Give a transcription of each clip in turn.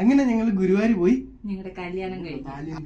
അങ്ങനെ ഞങ്ങൾ ഗുരുവായൂർ പോയി. നിങ്ങളുടെ കല്യാണം കഴിഞ്ഞു.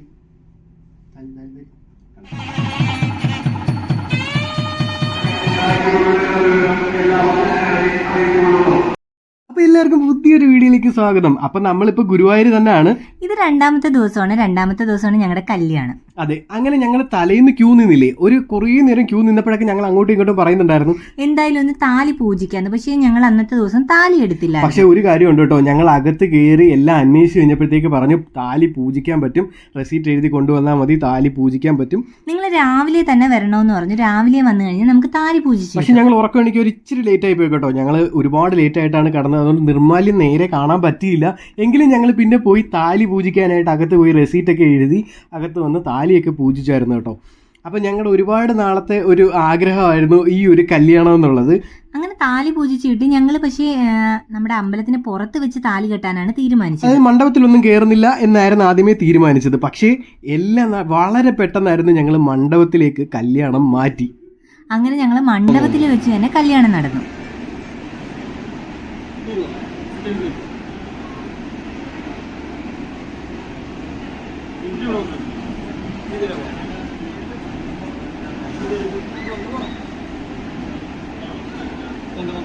അപ്പൊ എല്ലാവർക്കും പുതിയൊരു വീഡിയോയിലേക്ക് സ്വാഗതം. അപ്പൊ നമ്മളിപ്പോ ഗുരുവായൂർ തന്നെയാണ്. ഇത് രണ്ടാമത്തെ ദിവസമാണ്. രണ്ടാമത്തെ ദിവസമാണ് ഞങ്ങളുടെ കല്യാണം. അതെ അങ്ങനെ ഞങ്ങൾ തലേന്ന് ക്യൂ നിന്നില്ലേ? ഒരു കുറേ നേരം ക്യൂ നിന്നപ്പോഴൊക്കെ ഞങ്ങൾ അങ്ങോട്ടും ഇങ്ങോട്ടും പറയുന്നുണ്ടായിരുന്നു. എന്തായാലും ഒന്ന് താലി പൂജിക്കാന്ന്. പക്ഷേ ഞങ്ങൾ അന്നത്തെ ദിവസം താലി എടുത്തില്ല പക്ഷേ ഒരു കാര്യം ഉണ്ട് കേട്ടോ. ഞങ്ങൾ അകത്ത് കയറി എല്ലാം അന്വേഷിച്ച് കഴിഞ്ഞപ്പോഴത്തേക്ക് പറഞ്ഞു താലി പൂജിക്കാൻ പറ്റും. റെസീറ്റ് എഴുതി കൊണ്ടുവന്നാൽ മതി. താലി പൂജിക്കാൻ പറ്റും. നിങ്ങൾ രാവിലെ തന്നെ വരണമെന്ന് പറഞ്ഞു. രാവിലെ വന്നു കഴിഞ്ഞാൽ നമുക്ക് താലി പൂജിച്ചു പക്ഷെ ഞങ്ങൾ ഉറക്കം എനിക്ക് ഒരു ഇച്ചിരി ലേറ്റ് ആയി പോയി കേട്ടോ. ഞങ്ങൾ ഒരുപാട് ലേറ്റ് ആയിട്ടാണ് കടന്നത്. അതുകൊണ്ട് നിർമ്മാല്യം നേരെ കാണാൻ പറ്റിയില്ല. എങ്കിലും ഞങ്ങൾ പിന്നെ പോയി താലി പൂജിക്കാനായിട്ട് അകത്ത് പോയി റെസീറ്റ് ഒക്കെ എഴുതി അകത്ത് വന്ന് താലിയൊക്കെ പൂജിച്ചായിരുന്നു കേട്ടോ. അപ്പം ഞങ്ങളുടെ ഒരുപാട് നാളത്തെ ഒരു ആഗ്രഹമായിരുന്നു ഈ ഒരു കല്യാണം എന്നുള്ളത്. അങ്ങനെ താലി പൂജിച്ചിട്ട് ഞങ്ങൾ പക്ഷേ നമ്മുടെ അമ്പലത്തിന് പുറത്ത് വെച്ച് താലി കെട്ടാനാണ് തീരുമാനിച്ചത്. അതായത് മണ്ഡപത്തിലൊന്നും കയറുന്നില്ല എന്നായിരുന്നു ആദ്യമേ തീരുമാനിച്ചത്. പക്ഷേ എല്ലാം വളരെ പെട്ടെന്നായിരുന്നു ഞങ്ങൾ മണ്ഡപത്തിലേക്ക് കല്യാണം മാറ്റി. അങ്ങനെ ഞങ്ങൾ മണ്ഡപത്തിൽ വെച്ച് തന്നെ കല്യാണം നടന്നു. അങ്ങനെ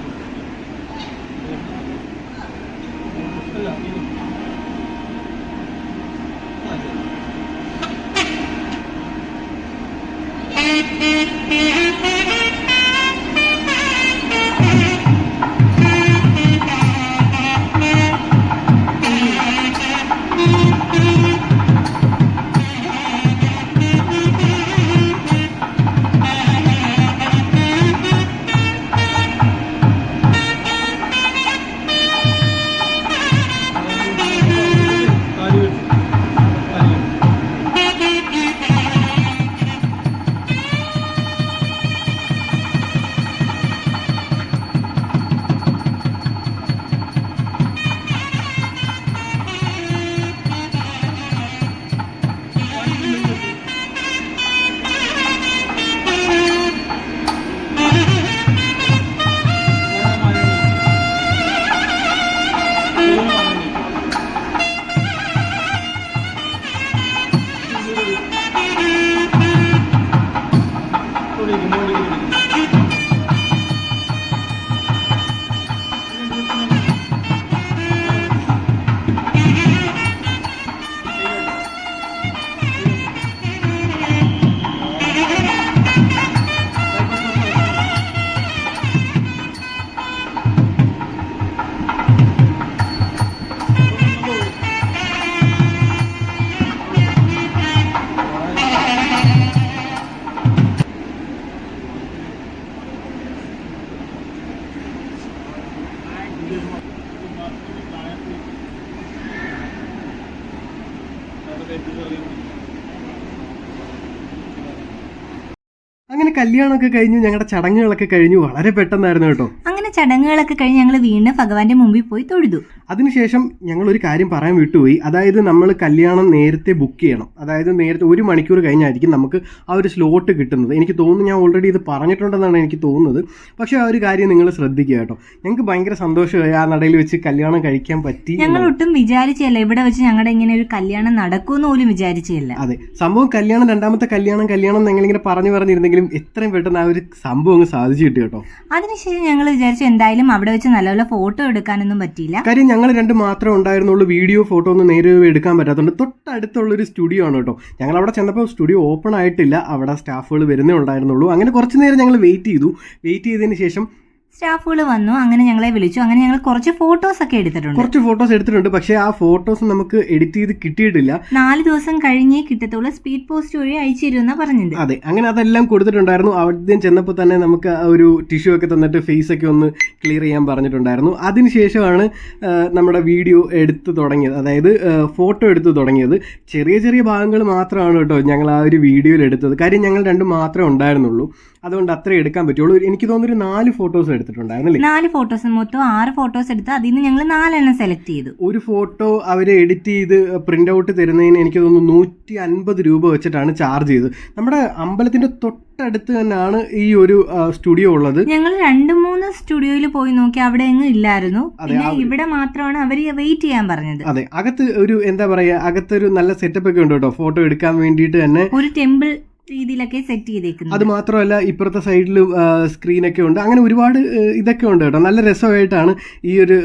കല്യാണമൊക്കെ കഴിഞ്ഞു ഞങ്ങളുടെ ചടങ്ങുകളൊക്കെ കഴിഞ്ഞു. വളരെ പെട്ടെന്നായിരുന്നു കേട്ടോ. അങ്ങനെ ചടങ്ങുകളൊക്കെ കഴിഞ്ഞ് ഞങ്ങൾ വീണ്ടും ഭഗവാന്റെ മുമ്പിൽ പോയി തൊഴുതു. അതിനുശേഷം ഞങ്ങൾ ഒരു കാര്യം പറയാൻ വിട്ടുപോയി. അതായത് നമ്മൾ കല്യാണം നേരത്തെ ബുക്ക് ചെയ്യണം. അതായത് നേരത്തെ ഒരു മണിക്കൂർ കഴിഞ്ഞായിരിക്കും നമുക്ക് ആ ഒരു സ്ലോട്ട് കിട്ടുന്നത്. എനിക്ക് തോന്നുന്നു ഞാൻ ഓൾറെഡി ഇത് പറഞ്ഞിട്ടുണ്ടെന്നാണ് എനിക്ക് തോന്നുന്നത്. പക്ഷേ ആ ഒരു കാര്യം നിങ്ങൾ ശ്രദ്ധിക്കുക കേട്ടോ. ഞങ്ങൾക്ക് ഭയങ്കര സന്തോഷമായി ആ നടയിൽ വെച്ച് കല്യാണം കഴിക്കാൻ പറ്റി ഞങ്ങൾ ഒട്ടും വിചാരിച്ചല്ല ഇവിടെ വെച്ച് ഞങ്ങളുടെ ഇങ്ങനെ ഒരു കല്യാണം നടക്കുമെന്ന് പോലും വിചാരിച്ചല്ല അതെ. സംഭവം കല്യാണം രണ്ടാമത്തെ കല്യാണം കല്യാണം ഞങ്ങളിങ്ങനെ പറഞ്ഞു പറഞ്ഞിരുന്നെങ്കിലും എത്രയും പെട്ടെന്ന് ആ ഒരു സംഭവം അങ്ങ് സാധിച്ചു കിട്ടി കേട്ടോ. അതിനുശേഷം ഞങ്ങൾ വിചാരിച്ചു എന്തായാലും അവിടെ വെച്ച് നല്ലപോലെ ഫോട്ടോ എടുക്കാനൊന്നും പറ്റിയില്ല. കാര്യം ഞങ്ങൾ രണ്ട് മാത്രമേ ഉണ്ടായിരുന്നുള്ളൂ വീഡിയോ ഫോട്ടോ ഒന്നും നേരെ എടുക്കാൻ പറ്റാത്തതുകൊണ്ട് തൊട്ടടുത്തുള്ള ഒരു സ്റ്റുഡിയോ ആണ് കേട്ടോ. ഞങ്ങൾ അവിടെ ചെന്നപ്പോൾ സ്റ്റുഡിയോ ഓപ്പൺ ആയിട്ടില്ല അവിടെ സ്റ്റാഫുകൾ വരുന്നേ ഉണ്ടായിരുന്നുള്ളൂ. അങ്ങനെ കുറച്ച് നേരം ഞങ്ങൾ വെയിറ്റ് ചെയ്തു. വെയിറ്റ് ചെയ്തതിന് ശേഷം സ്റ്റാഫുകൾ വന്നു അങ്ങനെ ഞങ്ങളെ വിളിച്ചു. അങ്ങനെ ഞങ്ങൾ കുറച്ച് ഫോട്ടോസ് ഒക്കെ എടുത്തിട്ടുണ്ട്. കുറച്ച് ഫോട്ടോസ് എടുത്തിട്ടുണ്ട് പക്ഷേ ആ ഫോട്ടോസ് നമുക്ക് എഡിറ്റ് ചെയ്ത് കിട്ടിയിട്ടില്ല. നാല് ദിവസം കഴിഞ്ഞേ കിട്ടത്തുള്ളൂ സ്പീഡ് പോസ്റ്റ് വഴി അയച്ചു തരുമെന്നാ പറഞ്ഞത്. അതെ അങ്ങനെ അതെല്ലാം കൊടുത്തിട്ടുണ്ടായിരുന്നു. ആദ്യം ചെന്നപ്പോൾ തന്നെ നമുക്ക് ഒരു ടിഷ്യൂ ഒക്കെ തന്നിട്ട് ഫേസ് ഒക്കെ ഒന്ന് ക്ലിയർ ചെയ്യാൻ പറഞ്ഞിട്ടുണ്ടായിരുന്നു. അതിനുശേഷമാണ് നമ്മുടെ വീഡിയോ എടുത്ത് തുടങ്ങിയത്. അതായത് ഫോട്ടോ എടുത്ത് തുടങ്ങിയത്. ചെറിയ ചെറിയ ഭാഗങ്ങൾ മാത്രമാണ് കേട്ടോ ഞങ്ങൾ ആ ഒരു വീഡിയോയിൽ എടുത്തത്. കാര്യം ഞങ്ങൾ രണ്ടും മാത്രമേ ഉണ്ടായിരുന്നുള്ളൂ. അതുകൊണ്ട് അത്രേ എടുക്കാൻ പറ്റുള്ളൂ. എനിക്ക് തോന്നുന്നു ഒരു നാല് ഫോട്ടോസ് എടുത്തിട്ടുണ്ടായിരുന്നില്ലേ? നാല് ഫോട്ടോസ് മൊത്തം ആറ് ഫോട്ടോസ് എടുത്ത് അതിൽ നിന്ന് ഞങ്ങൾ നാലെണ്ണം സെലക്ട് ചെയ്തു. ഒരു ഫോട്ടോ അവർ എഡിറ്റ് ചെയ്ത് പ്രിന്റ് ഔട്ട് തരുന്നതിന് എനിക്ക് തോന്നുന്നു നൂറ്റി അൻപത് രൂപ വെച്ചിട്ടാണ് ചാർജ് ചെയ്തത്. നമ്മുടെ അമ്പലത്തിന്റെ തൊട്ടടുത്ത് തന്നെയാണ് ഈ ഒരു സ്റ്റുഡിയോ ഉള്ളത്. ഞങ്ങൾ രണ്ട് മൂന്ന് സ്റ്റുഡിയോയിൽ പോയി നോക്കി അവിടെ എങ്ങും ഇല്ലായിരുന്നു. പിന്നെ ഇവിടെ മാത്രമാണ് അവർ വെയിറ്റ് ചെയ്യാൻ പറഞ്ഞത്. അതെ അകത്ത് ഒരു എന്താ പറയാ അകത്തൊരു നല്ല സെറ്റപ്പ് ഒക്കെ ഉണ്ട് കേട്ടോ. ഫോട്ടോ എടുക്കാൻ വേണ്ടിയിട്ട് തന്നെ. ഒരു ടെമ്പിൾ രീതിയിലൊക്കെ സെറ്റ് ചെയ്തേക്കുന്നത്. അത് മാത്രമല്ല ഇപ്പുറത്തെ സൈഡിലും സ്ക്രീനൊക്കെ ഉണ്ട്. അങ്ങനെ ഒരുപാട് ഇതൊക്കെ ഉണ്ട് കേട്ടോ. നല്ല രസമായിട്ടാണ് ഈ ഒരു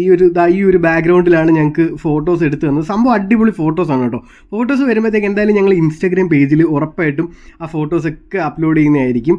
ഈ ഒരു ഈ ഒരു ബാക്ക്ഗ്രൗണ്ടിലാണ് ഞങ്ങൾക്ക് ഫോട്ടോസ് എടുത്തു തന്നത്. സംഭവം അടിപൊളി ഫോട്ടോസ് ആണ് കേട്ടോ. ഫോട്ടോസ് വരുമ്പോഴത്തേക്ക് എന്തായാലും ഞങ്ങൾ ഇൻസ്റ്റാഗ്രാം പേജിൽ ഉറപ്പായിട്ടും ആ ഫോട്ടോസ് ഒക്കെ അപ്ലോഡ് ചെയ്യുന്നതായിരിക്കും.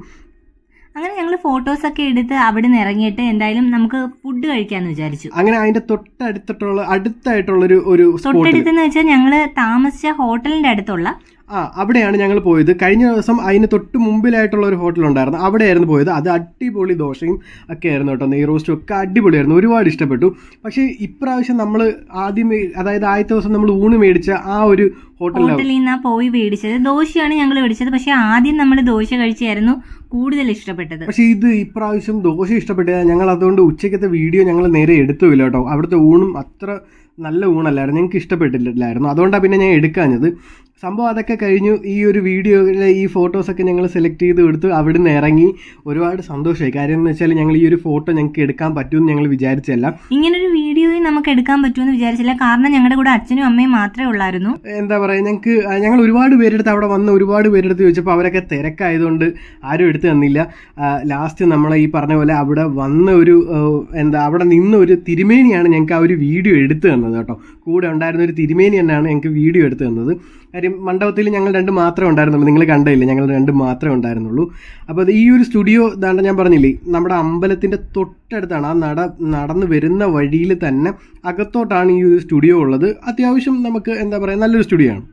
അങ്ങനെ ഞങ്ങൾ ഫോട്ടോസ് ഒക്കെ എടുത്ത് അവിടെ നിന്ന് ഇറങ്ങിയിട്ട് എന്തായാലും നമുക്ക് ഫുഡ് കഴിക്കാന്ന് വിചാരിച്ചു. അങ്ങനെ അതിന്റെ തൊട്ടടുത്തിട്ടുള്ള അടുത്തായിട്ടുള്ള ഒരു ഒരു തൊട്ടടുത്തെന്ന് വെച്ചാൽ ഞങ്ങൾ താമസിച്ച ഹോട്ടലിന്റെ അടുത്തുള്ള ആ അവിടെയാണ് ഞങ്ങൾ പോയത്. കഴിഞ്ഞ ദിവസം അതിന് തൊട്ട് മുമ്പിലായിട്ടുള്ള ഒരു ഹോട്ടൽ ഉണ്ടായിരുന്നു. അവിടെയായിരുന്നു പോയത്. അത് അടിപൊളി ദോശയും ഒക്കെ ആയിരുന്നു കേട്ടോ. നെയ് റോസ്റ്റും ഒക്കെ അടിപൊളിയായിരുന്നു. ഒരുപാട് ഇഷ്ടപ്പെട്ടു. പക്ഷേ ഇപ്രാവശ്യം നമ്മൾ ആദ്യം അതായത് ആദ്യത്തെ ദിവസം നമ്മൾ ഊണ് മേടിച്ച ആ ഒരു ഹോട്ടലിൽ നിന്നാണ് പോയി മേടിച്ചത്. ദോശയാണ് ഞങ്ങൾ മേടിച്ചത്. പക്ഷേ ആദ്യം നമ്മൾ ദോശ കഴിച്ചായിരുന്നു കൂടുതൽ ഇഷ്ടപ്പെട്ടത്. പക്ഷേ ഇത് ഇപ്രാവശ്യം ദോശ ഇഷ്ടപ്പെട്ടത് ഞങ്ങൾ അതുകൊണ്ട് ഉച്ചയ്ക്കത്തെ വീഡിയോ ഞങ്ങൾ നേരെ എടുത്തുമില്ല കേട്ടോ. അവിടുത്തെ ഊണും അത്ര നല്ല ഊണല്ലായിരുന്നു. ഞങ്ങൾക്ക് ഇഷ്ടപ്പെട്ടില്ലായിരുന്നു. അതുകൊണ്ടാണ് പിന്നെ ഞാൻ എടുക്കാഞ്ഞത്. സംഭവം അതൊക്കെ കഴിഞ്ഞു. ഈ ഒരു വീഡിയോയിലെ ഈ ഫോട്ടോസൊക്കെ ഞങ്ങൾ സെലക്ട് ചെയ്ത് എടുത്ത് അവിടെ നിന്ന് ഇറങ്ങി ഒരുപാട് സന്തോഷമായി. കാര്യം എന്ന് വെച്ചാൽ ഞങ്ങൾ ഈ ഒരു ഫോട്ടോ ഞങ്ങൾക്ക് എടുക്കാൻ പറ്റുമെന്ന് ഞങ്ങൾ വിചാരിച്ചല്ല ഇങ്ങനൊരു വീഡിയോയും നമുക്ക് എടുക്കാൻ പറ്റുമെന്ന് വിചാരിച്ചില്ല. കാരണം ഞങ്ങളുടെ കൂടെ അച്ഛനും അമ്മയും മാത്രമേ ഉള്ളായിരുന്നു. എന്താ പറയുക ഞങ്ങൾക്ക് ഞങ്ങൾ ഒരുപാട് പേരെടുത്ത് അവിടെ വന്ന് ഒരുപാട് പേരെടുത്ത് ചോദിച്ചപ്പോൾ അവരൊക്കെ തിരക്കായതുകൊണ്ട് ആരും എടുത്തു തന്നില്ല. ലാസ്റ്റ് നമ്മളെ ഈ പറഞ്ഞ പോലെ അവിടെ വന്ന ഒരു എന്താ അവിടെ നിന്ന് ഒരു തിരുമേനിയാണ് ഞങ്ങൾക്ക് ആ ഒരു വീഡിയോ എടുത്തു തന്നത് കേട്ടോ. കൂടെ ഉണ്ടായിരുന്ന ഒരു തിരുമേനി തന്നെയാണ് ഞങ്ങൾക്ക് വീഡിയോ എടുത്തു തന്നത്. കാര്യം മണ്ഡപത്തിൽ ഞങ്ങൾ രണ്ട് മാത്രമേ ഉണ്ടായിരുന്നുള്ളൂ. നിങ്ങൾ കണ്ടില്ല ഞങ്ങൾ രണ്ട് മാത്രമേ ഉണ്ടായിരുന്നുള്ളൂ. അപ്പോൾ ഈ ഒരു സ്റ്റുഡിയോ ദാണ്ട ഞാൻ പറഞ്ഞില്ലേ നമ്മുടെ അമ്പലത്തിന്റെ തൊട്ടടുത്താണ്. ആ നട നടന്നു വരുന്ന വഴിയിൽ തന്നെ അകത്തോട്ടാണ് ഈ ഒരു സ്റ്റുഡിയോ ഉള്ളത്. അത്യാവശ്യം നമുക്ക് എന്താ പറയുക നല്ലൊരു സ്റ്റുഡിയോ ആണ്.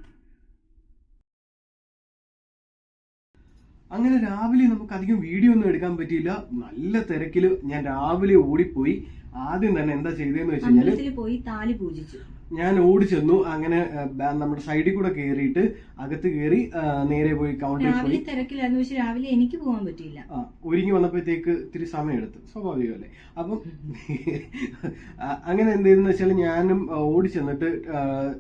അങ്ങനെ രാവിലെ നമുക്ക് അധികം വീഡിയോ ഒന്നും എടുക്കാൻ പറ്റിയില്ല. നല്ല തിരക്കിൽ ഞാൻ രാവിലെ ഓടിപ്പോയി. ആദ്യം തന്നെ എന്താ ചെയ്തതെന്ന് വെച്ച് കഴിഞ്ഞാൽ പോയി താലി പൂജിച്ചു. ഞാൻ ഓടി ചെന്നു. അങ്ങനെ നമ്മുടെ സൈഡിൽ കൂടെ കയറിയിട്ട് അകത്ത് കയറി നേരെ പോയി കൗണ്ടറിൽ പോയി രാവിലെ തിരക്കിലായിരുന്നു. പക്ഷെ രാവിലെ എനിക്ക് പോകാൻ പറ്റിയില്ല. ഒരുങ്ങി വന്നപ്പോഴത്തേക്ക് ഇത്തിരി സമയം എടുത്തു സ്വാഭാവികമല്ലേ? അപ്പം അങ്ങനെ എന്ത് വെച്ചാൽ ഞാനും ഓടി ചെന്നിട്ട്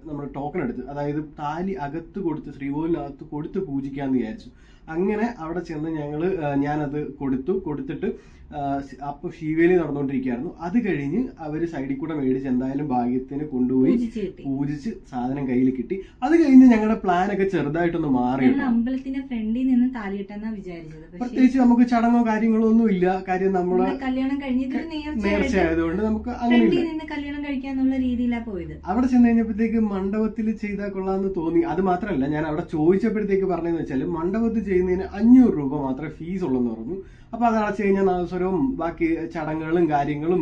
നമ്മൾ ടോക്കൺ എടുത്ത് അതായത് താലി അകത്ത് കൊടുത്ത് ശ്രീകോവിലിനകത്ത് കൊടുത്ത് പൂജിക്കാന്ന് വിചാരിച്ചു. അങ്ങനെ അവിടെ ചെന്ന് ഞങ്ങൾ ഞാനത് കൊടുത്തു. കൊടുത്തിട്ട് അപ്പോൾ ശീവേലി നടന്നുകൊണ്ടിരിക്കുകയായിരുന്നു അത് കഴിഞ്ഞ് അവർ സൈഡിൽ കൂടെ മേടിച്ച് എന്തായാലും ഭാഗ്യത്തിന് കൊണ്ടുപോയി പൂജിച്ച് സാധനം കയ്യിൽ കിട്ടി. അത് കഴിഞ്ഞ് ഞങ്ങളുടെ പ്ലാൻ ഒക്കെ ചെറുതായിട്ടൊന്ന് മാറി ഞങ്ങൾ കേട്ടോ. അമ്പലത്തിന്റെ ഫ്രണ്ടിൽ നിന്ന് താലി കെട്ടാന്നാ വിചാരിച്ചത് പ്രത്യേകിച്ച് നമുക്ക് ചടങ്ങോ കാര്യങ്ങളോ ഒന്നും ഇല്ല കാര്യം നമ്മുടെ കല്യാണം നേർച്ച ആയതുകൊണ്ട് നമുക്ക് അങ്ങനെ കല്യാണം കഴിക്കാന്നുള്ള രീതിയിലാ പോയത്. അവിടെ ചെന്ന് കഴിഞ്ഞപ്പോഴത്തേക്ക് മണ്ഡപത്തിൽ ചെയ്താൽ കൊള്ളാന്ന് തോന്നി. അത് മാത്രമല്ല ഞാൻ അവിടെ ചോദിച്ചപ്പോഴത്തേക്ക് പറഞ്ഞതെന്ന് വെച്ചാൽ മണ്ഡപത്തിൽ ചെയ്യുന്നതിന് അഞ്ഞൂറ് രൂപ മാത്രമേ ഫീസ് ഉള്ളെന്ന് പറഞ്ഞു. അപ്പൊ അത് അടച്ചു കഴിഞ്ഞാൽ നാദസ്വരവും ബാക്കി ചടങ്ങുകളും കാര്യങ്ങളും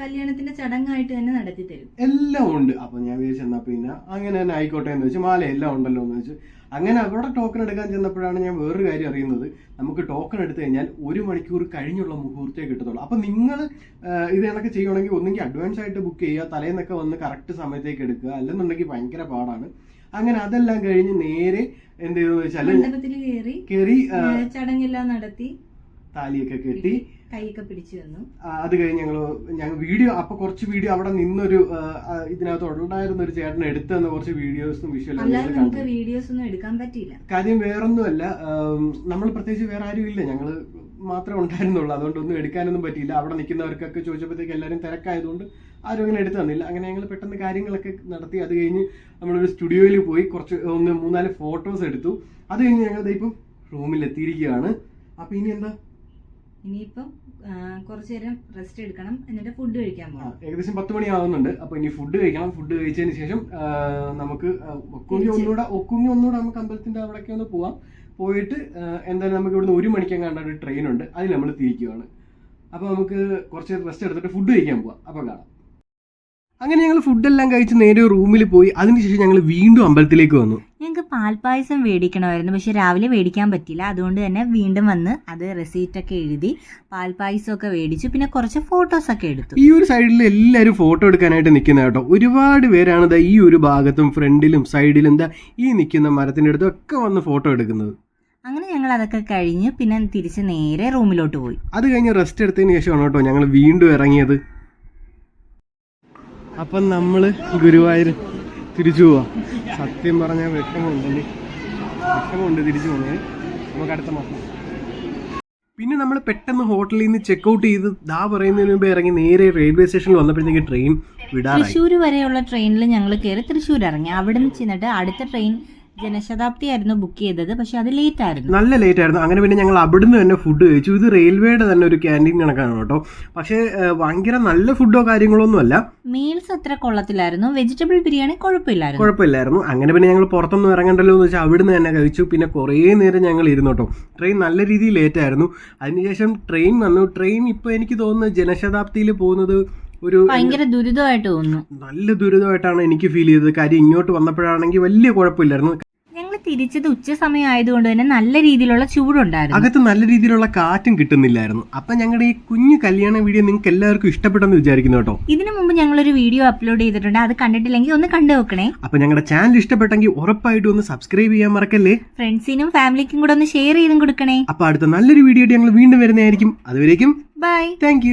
കല്യാണത്തിന്റെ ചടങ്ങായിട്ട് തന്നെ നടത്തി തരും. എല്ലാം ഉണ്ട്. അപ്പൊ ഞാൻ വിചാരിച്ചു എന്നാ പിന്നെ അങ്ങനെ തന്നെ ആയിക്കോട്ടെ എന്ന് വെച്ച് മാല എല്ലാം ഉണ്ടല്ലോ എന്ന് വെച്ച്. അങ്ങനെ അവിടെ ടോക്കൺ എടുക്കാൻ ചെന്നപ്പോഴാണ് ഞാൻ വേറൊരു കാര്യം അറിയുന്നത്. നമുക്ക് ടോക്കൺ എടുത്തു കഴിഞ്ഞാൽ ഒരു മണിക്കൂർ കഴിഞ്ഞുള്ള മുഹൂർത്തേ കിട്ടത്തുള്ളൂ. അപ്പൊ നിങ്ങൾ ഇത് കണക്ക് ചെയ്യണമെങ്കിൽ ഒന്നെങ്കിൽ അഡ്വാൻസ് ആയിട്ട് ബുക്ക് ചെയ്യുക തലേന്നൊക്കെ വന്ന് കറക്റ്റ് സമയത്തേക്ക് എടുക്കുക. അല്ലെന്നുണ്ടെങ്കിൽ ഭയങ്കര പാടാണ്. അങ്ങനെ അതെല്ലാം കഴിഞ്ഞ് നേരെ എന്ത് ചെയ്തെന്ന് വെച്ചാൽ കയറി ചടങ്ങെല്ലാം നടത്തി താലിയൊക്കെ കെട്ടി. കൈയൊക്കെ പിടിച്ചു വന്നു. അത് കഴിഞ്ഞ് ഞങ്ങൾ ഞങ്ങൾ വീഡിയോ അപ്പൊ കുറച്ച് വീഡിയോ അവിടെ നിന്നൊരു ഇതിനകത്ത് ഉണ്ടായിരുന്ന ഒരു ചേട്ടൻ എടുത്തു തന്ന കുറച്ച് വീഡിയോസും വിഷ്വലും വീഡിയോസ് ഒന്നും എടുക്കാൻ പറ്റിയില്ല. കാര്യം വേറൊന്നുമല്ല നമ്മൾ പ്രത്യേകിച്ച് വേറെ ആരും ഇല്ല ഞങ്ങൾ മാത്രമേ ഉണ്ടായിരുന്നുള്ളൂ. അതുകൊണ്ട് ഒന്നും എടുക്കാനൊന്നും പറ്റിയില്ല. അവിടെ നിൽക്കുന്നവർക്കൊക്കെ ചോദിച്ചപ്പോഴത്തേക്ക് എല്ലാവരും തിരക്കായതുകൊണ്ട് ആരും അങ്ങനെ എടുത്തു തന്നില്ല. അങ്ങനെ ഞങ്ങൾ പെട്ടെന്ന് കാര്യങ്ങളൊക്കെ നടത്തി. അത് കഴിഞ്ഞ് നമ്മളൊരു സ്റ്റുഡിയോയിൽ പോയി കുറച്ച് ഒന്ന് മൂന്നാൽ ഫോട്ടോസ് എടുത്തു. അത് കഴിഞ്ഞ് ഞങ്ങൾ ഇപ്പം റൂമിൽ എത്തിയിരിക്കുകയാണ് അപ്പൊ ഇനി എന്താ? ഇനിയിപ്പം കുറച്ചു നേരം റെസ്റ്റ് എടുക്കണം. എന്നിട്ട് ഫുഡ് കഴിക്കാൻ പോകണം ഏകദേശം പത്ത് മണി ആവുന്നുണ്ട്. അപ്പൊ ഇനി ഫുഡ് കഴിക്കണം. ഫുഡ് കഴിച്ചതിന് ശേഷം നമുക്ക് ഒക്കുങ്ങി. ഒന്നുകൂടെ ഒക്കുങ്ങി ഒന്നുകൂടെ നമുക്ക് അമ്പലത്തിന്റെ അവിടേക്ക് ഒന്ന് പോവാം. പോയിട്ട് എന്തായാലും നമുക്ക് ഇവിടുന്ന് ഒരു മണിക്കെങ്ങാണ്ട് ഒരു ട്രെയിൻ ഉണ്ട്. അതിൽ നമ്മൾ തിരിക്കുകയാണ് അപ്പൊ നമുക്ക് കുറച്ച് റെസ്റ്റ് എടുത്തിട്ട് ഫുഡ് കഴിക്കാൻ പോവാം. അപ്പൊ കാണാം. അങ്ങനെ ഞങ്ങൾ ഫുഡെല്ലാം കഴിച്ച് നേരെ റൂമിൽ പോയി. അതിനുശേഷം ഞങ്ങൾ വീണ്ടും അമ്പലത്തിലേക്ക് വന്നു. ഞങ്ങൾക്ക് പാൽപ്പായസം മേടിക്കണമായിരുന്നു പക്ഷെ രാവിലെ മേടിക്കാൻ പറ്റില്ല അതുകൊണ്ട് തന്നെ വീണ്ടും വന്ന് അത് റെസീറ്റ് ഒക്കെ എഴുതി പാൽപ്പായസം ഒക്കെ മേടിച്ചു പിന്നെ കുറച്ച് ഫോട്ടോസ് ഒക്കെ എടുത്തു. ഈ ഒരു സൈഡിൽ എല്ലാവരും ഫോട്ടോ എടുക്കാനായിട്ട് നിൽക്കുന്ന കേട്ടോ. ഒരുപാട് പേരാണ് ദാ ഈ ഒരു ഭാഗത്തും ഫ്രണ്ടിലും സൈഡിലും എന്താ ഈ നിൽക്കുന്ന മരത്തിന്റെ അടുത്തും ഒക്കെ വന്ന് ഫോട്ടോ എടുക്കുന്നത്. അങ്ങനെ ഞങ്ങൾ അതൊക്കെ കഴിഞ്ഞ് പിന്നെ തിരിച്ച് നേരെ റൂമിലോട്ട് പോയി. അത് കഴിഞ്ഞ് റെസ്റ്റ് എടുത്തതിന് ശേഷമാണ് കേട്ടോ ഞങ്ങൾ വീണ്ടും ഇറങ്ങിയത്. അപ്പം നമ്മൾ ഗുരുവായൂർ തിരിച്ചു പോവാ. സത്യം പറഞ്ഞാൽ വിഷമമുണ്ടല്ലേ? വിഷമമുണ്ട് തിരിച്ചു പോകുന്നത് നമുക്ക് അടുത്ത മാസം. പിന്നെ നമ്മൾ പെട്ടെന്ന് ഹോട്ടലിൽ നിന്ന് ചെക്ക് ഔട്ട് ചെയ്ത് ദാ പറയുന്നതിന് മുമ്പ് ഇറങ്ങി നേരെ റെയിൽവേ സ്റ്റേഷനിൽ വന്നപ്പോഴത്തേക്ക് ട്രെയിൻ വിടാറായി. തൃശ്ശൂർ വരെയുള്ള ട്രെയിനിൽ ഞങ്ങൾ കയറി തൃശ്ശൂർ ഇറങ്ങി. അവിടെ നിന്ന് ചെന്നിട്ട് അടുത്ത ട്രെയിൻ ജനശതാബ്ദി ആയിരുന്നു ബുക്ക് ചെയ്തത് പക്ഷെ അത് ലേറ്റ് ആയിരുന്നു. നല്ല ലേറ്റ് ആയിരുന്നു. അങ്ങനെ പിന്നെ ഞങ്ങൾ അവിടുന്ന് തന്നെ ഫുഡ് കഴിച്ചു. ഇത് റെയിൽവേയുടെ തന്നെ ഒരു ക്യാന്റീൻ കണക്കാണ് കേട്ടോ. പക്ഷേ ഭയങ്കര നല്ല ഫുഡോ കാര്യങ്ങളോ ഒന്നും അല്ല. മീൽസ് അത്ര കൊള്ളത്തില്ലായിരുന്നു. വെജിറ്റബിൾ ബിരിയാണി കുഴപ്പമില്ലായിരുന്നു കുഴപ്പമില്ലായിരുന്നു അങ്ങനെ പിന്നെ ഞങ്ങൾ പുറത്തൊന്നും ഇറങ്ങണ്ടല്ലോ എന്ന് വെച്ചാൽ അവിടുന്ന് തന്നെ കഴിച്ചു. പിന്നെ കുറേ നേരം ഞങ്ങൾ ഇരുന്നു കേട്ടോ. ട്രെയിൻ നല്ല രീതിയിൽ ലേറ്റ് ആയിരുന്നു. അതിനുശേഷം ട്രെയിൻ വന്നു. ട്രെയിൻ ഇപ്പോൾ എനിക്ക് തോന്നുന്നു ജനശതാബ്ദിയിൽ പോകുന്നത് ഒരു ഭയങ്കര ദുരിതമായിട്ട് തോന്നുന്നു. നല്ല ദുരിതമായിട്ടാണ് എനിക്ക് ഫീൽ ചെയ്തത്. കാര്യം ഇങ്ങോട്ട് വന്നപ്പോഴാണെങ്കിൽ വലിയ കുഴപ്പമില്ലായിരുന്നു. തിരിച്ചത് ഉച്ച സമയം ആയതുകൊണ്ട് തന്നെ നല്ല രീതിയിലുള്ള ചൂടുണ്ടായിരുന്നു. അകത്ത് നല്ല രീതിയിലുള്ള കാറ്റും കിട്ടുന്നില്ലായിരുന്നു. അപ്പൊ ഞങ്ങളുടെ ഈ കുഞ്ഞു കല്യാണ വീഡിയോ നിങ്ങൾക്ക് എല്ലാവർക്കും ഇഷ്ടപ്പെട്ടെന്ന് വിചാരിക്കുന്നു കേട്ടോ. ഇതിനു മുമ്പ് ഞങ്ങൾ ഒരു വീഡിയോ അപ്ലോഡ് ചെയ്തിട്ടുണ്ട്. അത് കണ്ടിട്ടില്ലെങ്കിൽ ഒന്ന് കണ്ടു നോക്കണേ. അപ്പൊ ഞങ്ങളുടെ ചാനൽ ഇഷ്ടപ്പെട്ടെങ്കിൽ ഉറപ്പായിട്ടും ഒന്ന് സബ്സ്ക്രൈബ് ചെയ്യാൻ മറക്കല്ലേ? ഫ്രണ്ട്സിനും ഫാമിലിക്കും കൂടെ ഒന്ന് ഷെയർ ചെയ്തും കൊടുക്കണേ. അപ്പൊ അടുത്ത നല്ലൊരു വീഡിയോ ഞങ്ങൾ വീണ്ടും വരുന്നതായിരിക്കും. അതുവരേക്കും ബൈ. താങ്ക്